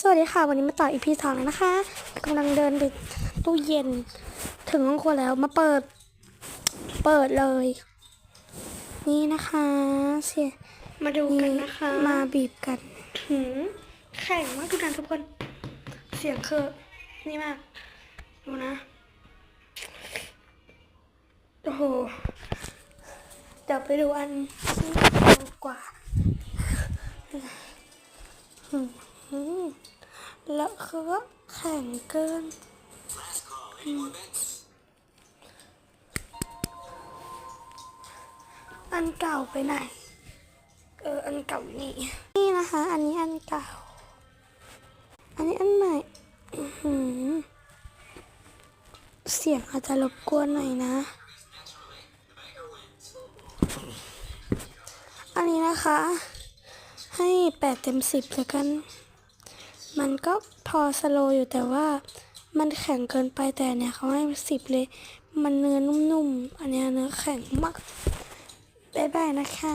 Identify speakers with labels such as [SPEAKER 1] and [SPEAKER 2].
[SPEAKER 1] สวัสดีค่ะ วันนี้มาต่ออีพีสองแล้วนะคะกำลังเดินไปตู้เย็น ถึงห้องครัวแล้วมาเปิด เปิดเลย นี่นะคะเสีย
[SPEAKER 2] มาดูกันนะคะ
[SPEAKER 1] มาบีบกัน
[SPEAKER 2] หืมแข็งมากทุกท่านทุกคน เสียงคือนี่มาก ดูนะ โอ้โห
[SPEAKER 1] เดี๋ยวไปดูอันที่เร็วกว่า อืมอืม แล้วคือว่าแข็งเกิน อันเก่าไปไหน เออ อันเก่านี่ นี่นะคะ อันนี้อันเก่า อันนี้อันใหม่เสียงอาจจะรบกวนหน่อยนะ อันนี้นะคะ ให้แปดเต็มสิบแล้วกัน มันก็พอสโลว์อยู่แต่ว่ามันแข็งเกินไปแต่เนี่ยเขาให้สิบเลย มันเนื้อนุ่มๆ อันนี้เนื้อแข็งมากบ๊ายบายนะคะ